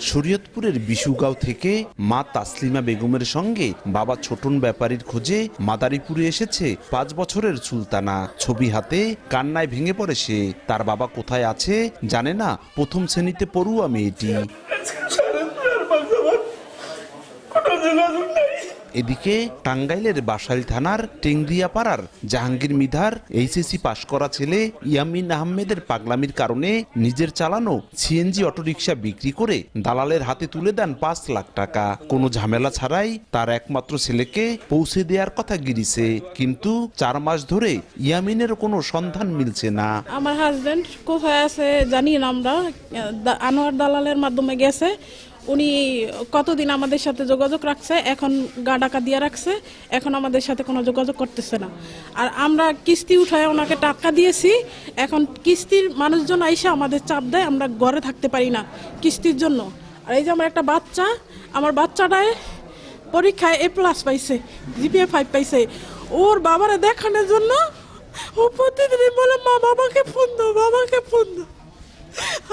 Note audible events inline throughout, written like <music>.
শরীয়তপুরের বিশুগাঁও থেকে মা তাসলিমা বেগমের সঙ্গে বাবা ছোটন ব্যাপারীর খোঁজে মাদারীপুরে এসেছে পাঁচ বছরের সুলতানা। ছবি হাতে কান্নায় ভেঙে পড়ে সে। তার বাবা কোথায় আছে জানে না। প্রথম শ্রেণীতে পড়ুয়া মেয়েটি। এদিকে টাঙ্গাইলের বাসাইল থানার টেংরিয়া পাড়ার জাহাঙ্গীর মিধার এইচএসসি পাশ করা ছেলে ইয়ামিন আহমেদের পাগলামির কারণে নিজের চালানো সিএনজি অটোরিকশা বিক্রি করে দালালের হাতে তুলে দেন পাঁচ লাখ টাকা। কোনো ঝামেলা ছাড়াই তার একমাত্র ছেলেকে পৌঁছে দেওয়ার কথা গিরিছে। কিন্তু চার মাস ধরে ইয়ামিনের কোনো সন্ধান মিলছে না। আমার হাজবেন্ড কোথায় আছে জানি না আমরা। আনোয়ার দালালের মাধ্যমে গেছে। উনি কতদিন আমাদের সাথে যোগাযোগ রাখছে, এখন গা ডাকা দিয়ে রাখছে, এখন আমাদের সাথে কোনো যোগাযোগ করতেছে না। আর আমরা কিস্তি উঠায় ওনাকে টাকা দিয়েছি, এখন কিস্তির মানুষজন আইসা আমাদের চাপ দেয়, আমরা ঘরে থাকতে পারি না কিস্তির জন্য। আর এই যে আমার একটা বাচ্চা, আমার বাচ্চাটায় পরীক্ষায় এ প্লাস পাইছে জিপিএ ফাইভ পাইছে। ওর বাবারে দেখানোর জন্য ও প্রতিদিনই বলে, মা, বাবাকে ফোন দাও, বাবাকে ফোন দাও।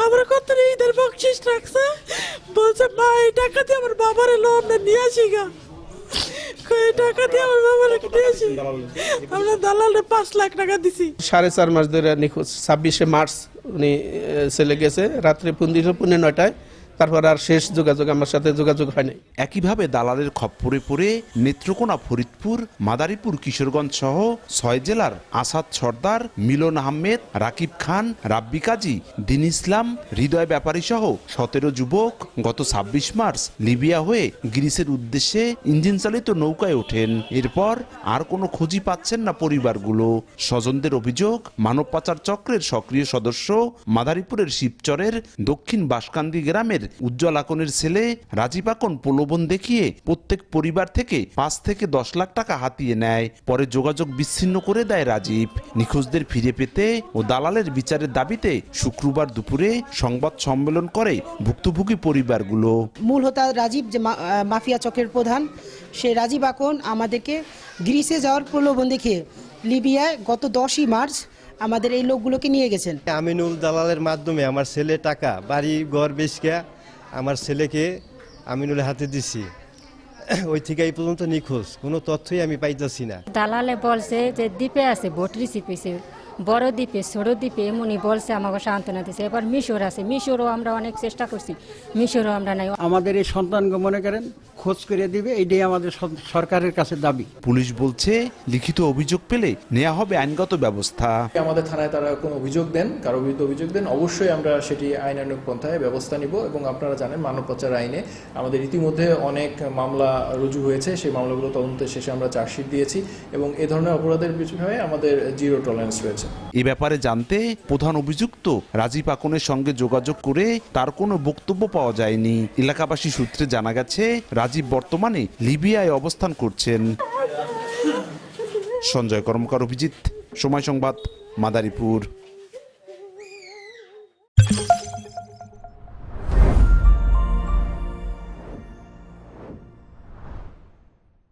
আমার কত ঈদের বকশিস রাখছে। বলছে মা এই টাকা দিয়ে আমার বাবার লোন নিয়ে আসি গা। টাকা দিয়ে আমার পাঁচ লাখ টাকা সাড়ে চার মাস ধরে নিখোঁজ। ছাব্বিশে মার্চ উনি ছেলে গেছে, রাত্রে পনেরো পনেরো নয়টায়। তারপর আর শেষ যোগাযোগ, আমার সাথে যোগাযোগ হয় নাই। একইভাবে দালালের খপ্পরে পড়ে নেত্রকোনা ফরিদপুর, মাদারীপুর, কিশোরগঞ্জ সহ ছয় জেলার আসাদ সর্দার, মিলন আহমেদ, রাকিব খান, রাব্বি কাজী, দিন ইসলাম, হৃদয় ব্যাপারী সহ সতেরো যুবক গত ছাব্বিশ মার্চ লিবিয়া হয়ে গ্রিসের উদ্দেশ্যে ইঞ্জিন চালিত নৌকায় ওঠেন। এরপর আর কোনো খোঁজই পাচ্ছেন না পরিবারগুলো। স্বজনদের অভিযোগ মানব পাচার চক্রের সক্রিয় সদস্য মাদারীপুরের শিবচরের দক্ষিণ বাসকান্দি গ্রামের উজ্জ্বল আকনের ছেলে রাজীব আকন প্রলোভন দেখিয়ে প্রত্যেক পরিবার থেকে পাঁচ থেকে দশ লাখ টাকা হাতিয়ে নেয়। পরে যোগাযোগ বিচ্ছিন্ন করে দেয় রাজীব। নিখোঁজদের ফিরে পেতে ও দালালের বিচারের দাবিতে শুক্রবার দুপুরে সংবাদ সম্মেলন করে ভুক্তভোগী পরিবারগুলো। মূল হতা রাজীব যে মা- মাফিয়া চকের প্রধান সে রাজীব আকন আমাদেরকে গ্রিসে যাওয়ার প্রলোভন দেখিয়ে লিবিয়ায় গত দশই মার্চ আমাদের এই লোকগুলোকে নিয়ে গেছেন। আমিনুল দালালের মাধ্যমে আমার ছেলে টাকা বাড়ি ঘর বেচকা আমার ছেলেকে আমিনুল হাতে দিছি। <clears throat> ওই থেকে এই পর্যন্ত নিখোঁজ। কোনো তথ্যই আমি পাইতেছি না। দালালে বলছে যে দ্বীপে আছে বটরি হয়েছে বড় দ্বীপে ছোট দ্বীপে এমনই বলছে আমাকে সান্ত্বনা দিছে। এবার মিশর আছে। মিশরও আমরা অনেক চেষ্টা করছি। মিশরও আমরা নাই। আমাদের এই সন্তানকে মনে করেন খোঁজ করে দিবে এইটাই আমাদের সরকারের কাছে দাবি। পুলিশ বলছে লিখিত অভিযোগ পেলে নেওয়া হবে আইনগত ব্যবস্থা। আমাদের থানায় তারা কোনো অভিযোগ দেন কারও বিরুদ্ধে অভিযোগ দেন অবশ্যই আমরা সেটি আইনানুগ পন্থায় ব্যবস্থা নিব এবং আপনারা জানেন মানব পাচার আইনে আমাদের ইতিমধ্যে অনেক মামলা রুজু হয়েছে। সেই মামলাগুলো তদন্তের শেষে আমরা চার্জশিট দিয়েছি এবং এ ধরনের অপরাধের বিষয়ে আমাদের জিরো টলারেন্স রয়েছে। এ ব্যাপারে জানতে প্রধান অভিযুক্ত রাজীব আকনের সঙ্গে যোগাযোগ করে তার কোনো বক্তব্য পাওয়া যায়নি। এলাকাবাসী সূত্রে জানা গেছে, রাজীব বর্তমানে লিবিয়ায় অবস্থান করছেন। সঞ্জয় কর্মকার, অভিজিৎ। সময় সংবাদ, মাদারীপুর।